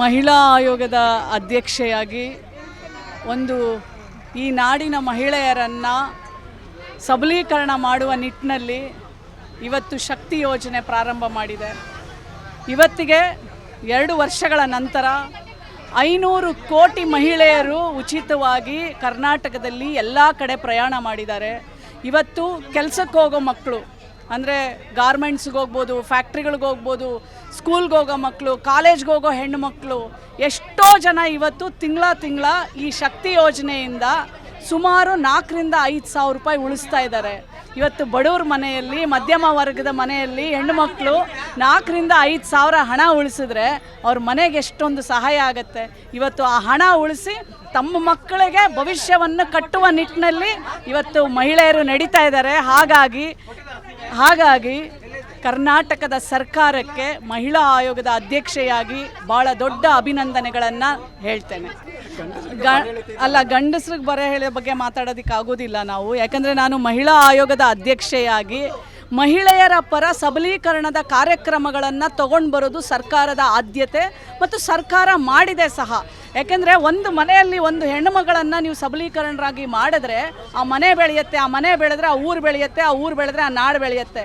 ಮಹಿಳಾ ಆಯೋಗದ ಅಧ್ಯಕ್ಷೆಯಾಗಿ ಒಂದು ಈ ನಾಡಿನ ಮಹಿಳೆಯರನ್ನು ಸಬಲೀಕರಣ ಮಾಡುವ ನಿಟ್ಟಿನಲ್ಲಿ ಇವತ್ತು ಶಕ್ತಿ ಯೋಜನೆ ಪ್ರಾರಂಭ ಮಾಡಿದೆ. ಇವತ್ತಿಗೆ ಎರಡು ವರ್ಷಗಳ ನಂತರ ಐನೂರು ಕೋಟಿ ಮಹಿಳೆಯರು ಉಚಿತವಾಗಿ ಕರ್ನಾಟಕದಲ್ಲಿ ಎಲ್ಲ ಕಡೆ ಪ್ರಯಾಣ ಮಾಡಿದ್ದಾರೆ. ಇವತ್ತು ಕೆಲಸಕ್ಕೆ ಹೋಗೋ ಮಕ್ಕಳು ಅಂದರೆ ಗಾರ್ಮೆಂಟ್ಸ್ಗೆ ಹೋಗ್ಬೋದು ಫ್ಯಾಕ್ಟ್ರಿಗಳಿಗೆ ಹೋಗ್ಬೋದು ಸ್ಕೂಲ್ಗೆ ಹೋಗೋ ಮಕ್ಕಳು ಕಾಲೇಜ್ಗೆ ಹೋಗೋ ಹೆಣ್ಣು ಮಕ್ಕಳು ಎಷ್ಟೋ ಜನ ಇವತ್ತು ತಿಂಗಳ ತಿಂಗಳ ಈ ಶಕ್ತಿ ಯೋಜನೆಯಿಂದ ಸುಮಾರು ನಾಲ್ಕರಿಂದ ಐದು ಸಾವಿರ ರೂಪಾಯಿ ಉಳಿಸ್ತಾ ಇದ್ದಾರೆ. ಇವತ್ತು ಬಡವ್ರ ಮನೆಯಲ್ಲಿ, ಮಧ್ಯಮ ವರ್ಗದ ಮನೆಯಲ್ಲಿ ಹೆಣ್ಣು ಮಕ್ಕಳು ನಾಲ್ಕರಿಂದ ಐದು ಸಾವಿರ ಹಣ ಉಳಿಸಿದ್ರೆ ಅವ್ರ ಮನೆಗೆ ಎಷ್ಟೊಂದು ಸಹಾಯ ಆಗುತ್ತೆ. ಇವತ್ತು ಆ ಹಣ ಉಳಿಸಿ ತಮ್ಮ ಮಕ್ಕಳಿಗೆ ಭವಿಷ್ಯವನ್ನು ಕಟ್ಟುವ ನಿಟ್ಟಿನಲ್ಲಿ ಇವತ್ತು ಮಹಿಳೆಯರು ನಡೀತಾ ಇದ್ದಾರೆ. ಹಾಗಾಗಿ ಹಾಗಾಗಿ ಕರ್ನಾಟಕದ ಸರ್ಕಾರಕ್ಕೆ ಮಹಿಳಾ ಆಯೋಗದ ಅಧ್ಯಕ್ಷೆಯಾಗಿ ಭಾಳ ದೊಡ್ಡ ಅಭಿನಂದನೆಗಳನ್ನು ಹೇಳ್ತೇನೆ. ಗ, ಅಲ್ಲ, ಗಂಡಸ್ರಿಗೆ ಬರ ಹೇಳೋ ಬಗ್ಗೆ ಮಾತಾಡೋದಕ್ಕೆ ಆಗೋದಿಲ್ಲ ನಾವು. ಯಾಕಂದರೆ ನಾನು ಮಹಿಳಾ ಆಯೋಗದ ಅಧ್ಯಕ್ಷೆಯಾಗಿ ಮಹಿಳೆಯರ ಪರ ಸಬಲೀಕರಣದ ಕಾರ್ಯಕ್ರಮಗಳನ್ನು ತಗೊಂಡು ಬರೋದು ಸರ್ಕಾರದ ಆದ್ಯತೆ ಮತ್ತು ಸರ್ಕಾರ ಮಾಡಿದೆ ಸಹ. ಯಾಕೆಂದರೆ ಒಂದು ಮನೆಯಲ್ಲಿ ಒಂದು ಹೆಣ್ಣುಮಗಳನ್ನು ನೀವು ಸಬಲೀಕರಣರಾಗಿ ಮಾಡಿದ್ರೆ ಆ ಮನೆ ಬೆಳೆಯುತ್ತೆ, ಆ ಮನೆ ಬೆಳೆದ್ರೆ ಆ ಊರು ಬೆಳೆಯುತ್ತೆ, ಆ ಊರು ಬೆಳೆದ್ರೆ ಆ ನಾಡು ಬೆಳೆಯುತ್ತೆ.